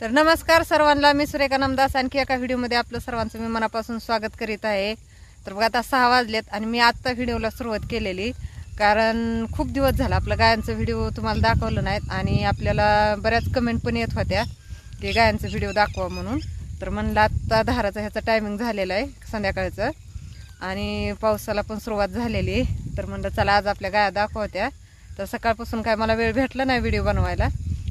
तर नमस्कार सर्वांना मी सुरेखा नमदास. आणखी एका व्हिडिओमध्ये आपलं सर्वांचं मी मनापासून स्वागत करीत आहे. तर बघा आता सहा वाजलेत आणि मी आत्ता व्हिडिओला सुरुवात केलेली. कारण खूप दिवस झाला आपलं गायांचं व्हिडिओ तुम्हाला दाखवलं नाहीत आणि आपल्याला बऱ्याच कमेंट पण येत होत्या की गायांचं व्हिडिओ दाखवा म्हणून. तर म्हणलं आत्ता धाराचा ह्याचा टायमिंग झालेला आहे संध्याकाळचं. आणि पावसाला पण सुरुवात झालेली. तर म्हणलं चला आज आपल्या गाया दाखवत्या. तर सकाळपासून काय मला वेळ भेटला नाही व्हिडिओ बनवायला.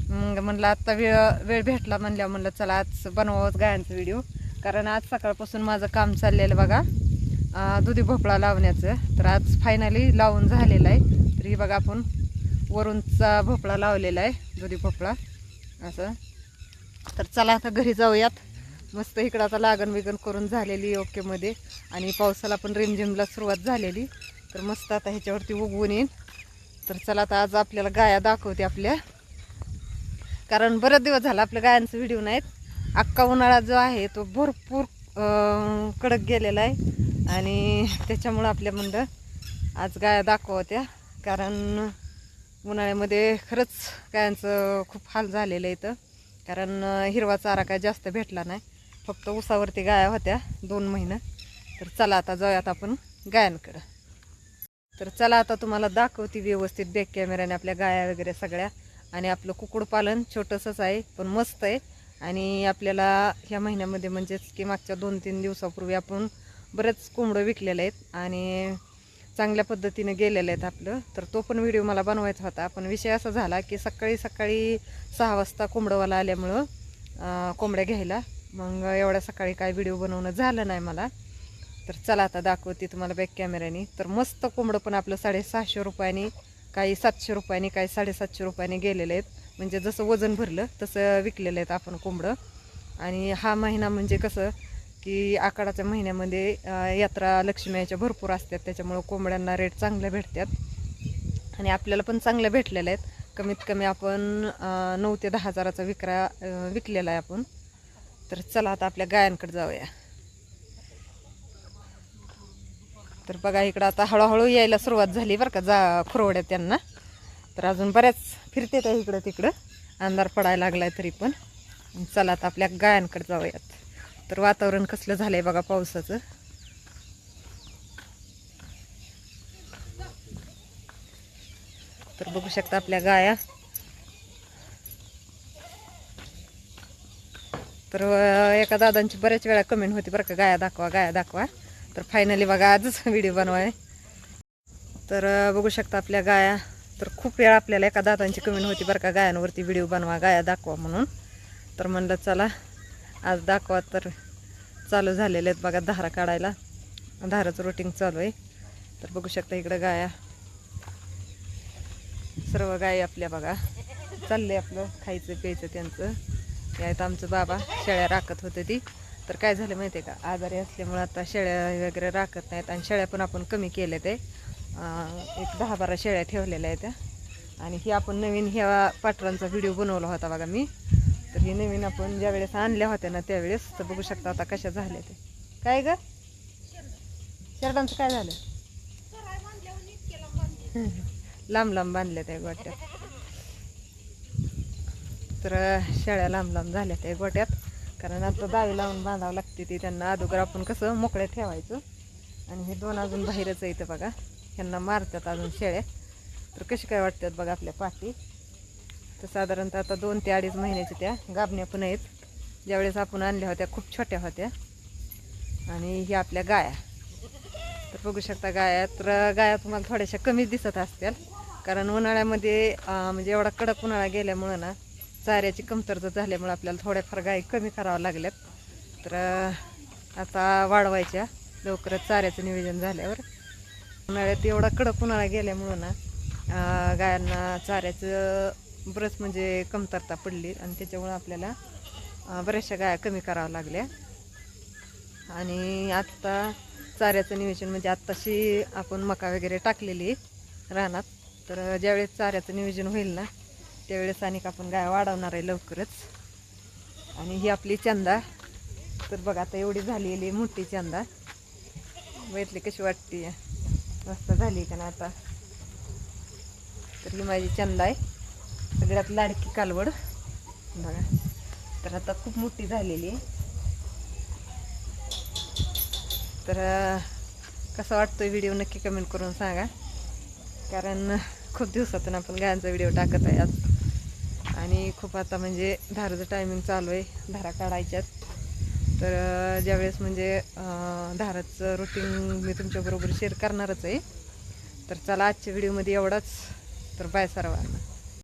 मग म्हणलं आत्ता वेळ वेळ भेटला म्हणल्या म्हणलं चला आज बनवावंच गायांचा व्हिडिओ कारण आज सकाळपासून माझं काम चाललेलं बघा. दुधी भोपळा लावण्याचं. तर आज फायनली लावून झालेलं आहे. तर ही बघा आपण वरूनचा भोपळा लावलेला आहे दुधी भोपळा. असं. तर चला आता घरी जाऊयात. मस्त इकडं आता लागण बिगण करून झालेली ओकेमध्ये आणि पावसाला पण रिमझिमला सुरुवात झालेली. तर मस्त आता ह्याच्यावरती उगवून येईन. तर चला आता आज आपल्याला गाया दाखवते आपल्या. कारण बरेच दिवस झाला आपल्या गायांचे व्हिडिओ नाहीत. अख्खा उन्हाळा जो आहे तो भरपूर कडक गेलेला आहे. आणि त्याच्यामुळं आपल्या म्हणलं आज गाया दाखवत्या. कारण उन्हाळ्यामध्ये खरंच गायांचं खूप हाल झालेलं आहे इथं. कारण हिरवा चारा काय जास्त भेटला नाही. फक्त उसावरती गाया होत्या दोन महिनं. तर चला आता जाऊयात आपण गायांकडं. तर चला आता तुम्हाला दाखवते व्यवस्थित बॅक कॅमेऱ्याने आपल्या गाया वगैरे सगळ्या. आणि आपलं कुक्कुटपालन छोटंसंच आहे पण मस्त आहे. आणि आपल्याला ह्या महिन्यामध्ये म्हणजेच की मागच्या दोन तीन दिवसापूर्वी आपण बरेच कोंबडं विकलेले आहेत आणि चांगल्या पद्धतीने गेलेले आहेत आपलं. तर तो पण व्हिडिओ मला बनवायचा होता. पण विषय असा झाला की सकाळी सकाळी सहा वाजता कोंबडंवाला आल्यामुळं कोंबड्या घ्यायला. मग एवढ्या सकाळी काय व्हिडिओ बनवणं झालं नाही मला. तर चला आता दाखवते तुम्हाला बॅक कॅमेऱ्याने तर मस्त कोंबडं पण आपलं साडेसहाशे रुपयाने काही सातशे रुपयाने काही साडेसातशे रुपयाने गेलेले आहेत. म्हणजे जसं वजन भरलं तसं विकलेलं आहेत आपण कोंबडं. आणि हा महिना म्हणजे कसं की आखाडाच्या महिन्यामध्ये यात्रा लक्ष्मीच्या भरपूर असतात. त्याच्यामुळं कोंबड्यांना रेट चांगल्या भेटतात. आणि आपल्याला पण चांगल्या भेटलेल्या आहेत. कमीत कमी आपण नऊ ते दहा हजाराचा विक्रा विकलेला आहे आपण. तर चला आता आपल्या गायांकडे जाऊया. तर बघा इकडं आता हळूहळू यायला सुरुवात झाली बरं का जा खुरवड्या त्यांना. तर अजून बऱ्याच फिरते त्या इकडं तिकडं. अंधार पडायला लागलाय तरी पण. चला आता आपल्या गायांकडे जाऊयात. तर वातावरण कसलं झालंय बघा पावसाचं. तर बघू शकता आपल्या गाया. तर एका दादांची बऱ्याच वेळा कमेंट होती बरं का गाया दाखवा गाया दाखवा. तर फायनली बघा आजच व्हिडिओ बनवाय. तर बघू शकता आपल्या गाया. तर खूप वेळा आपल्याला एका दातांची कमेंट होती बरं का गायांवरती व्हिडिओ बनवा गाया दाखवा म्हणून. तर म्हणलं चला आज दाखवा तर चालू झालेले आहेत बघा धारा काढायला. धाराचं रोटिंग चालू आहे. तर बघू शकता इकडं गाया. सर्व गायी आपल्या बघा. चाललंय आपलं खायचं प्यायचं त्यांचं. यायत आहेत आमचं बाबा. शेळ्या राखत होते ती. तर काय झालं माहिती आहे का? आजारी असल्यामुळं आता शेळ्या वगैरे राखत नाहीत आणि शेळ्या पण आपण कमी केल्या ते. एक दहा बारा शेळ्या ठेवलेल्या आहेत आणि ही आपण नवीन ह्या पाटरांचा व्हिडिओ बनवला होता बघा मी. तर ही नवीन आपण ज्या वेळेस आणल्या होत्या ना त्यावेळेस तर बघू शकता आता कशा झाल्या ते. काय ग? शर्टांचं काय झालं? लांब लांब बांधल्या त्या गोट्यात. तर शेळ्या लांब लांब झाल्या त्या गोट्यात. कारण आता दावी लावून बांधावं लागते ती. त्यांना अगोदर आपण कसं मोकळ्या ठेवायचं. आणि हे दोन अजून बाहेरच येतं बघा. ह्यांना मारतात अजून शेळ्या. तर कशी काय वाटतात बघा आपल्या पाठी. तर साधारणतः आता दोन ते अडीच महिन्याच्या त्या गाभण्या पण आहेत. ज्यावेळेस आपण आणल्या होत्या खूप छोट्या होत्या. आणि ही आपल्या गाया. तर बघू शकता गाया. तर गाया तुम्हाला थोड्याशा कमीच दिसत असतील. कारण उन्हाळ्यामध्ये म्हणजे एवढा कडक उन्हाळा गेल्यामुळं ना चाऱ्याची कमतरता झाल्यामुळं आपल्याला थोड्याफार गायी कमी करावं लागल्यात. तर आता वाढवायच्या. लवकरच चाऱ्याचं नियोजन झाल्यावर. उन्हाळ्यात एवढा कडक उन्हाळा गेल्यामुळं ना गायांना चाऱ्याचं बरंच म्हणजे कमतरता पडली आणि त्याच्यामुळं आपल्याला बऱ्याचशा गाया कमी कराव्या लागल्या. आणि आत्ता चाऱ्याचं नियोजन म्हणजे आत्ताशी आपण मका वगैरे टाकलेली रानात. तर ज्यावेळेस चाऱ्याचं नियोजन होईल ना त्यावेळेस आणि आपण गाय वाढवणार आहे लवकरच. आणि ही आपली चंदा. तर बघा आता एवढी झालेली मोठी चंदा. बघितली कशी वाटते. मस्त झाली का ना आता. तर ही माझी चंदा आहे. सगळ्यात लाडकी कालवड. बघा. तर आता खूप मोठी झालेली आहे. तर कसा वाटतोय व्हिडिओ नक्की कमेंट करून सांगा. कारण खूप दिवसातून आपण गायांचा व्हिडिओ टाकत आहे आज. आणि खूप आता म्हणजे धाराचं टायमिंग चालू आहे. धारा काढायच्यात. तर ज्यावेळेस म्हणजे धाराचं रुटीन मी तुमच्याबरोबर शेअर करणारच आहे. तर चला आजच्या व्हिडिओमध्ये एवढाच. तर बाय सर्वांना.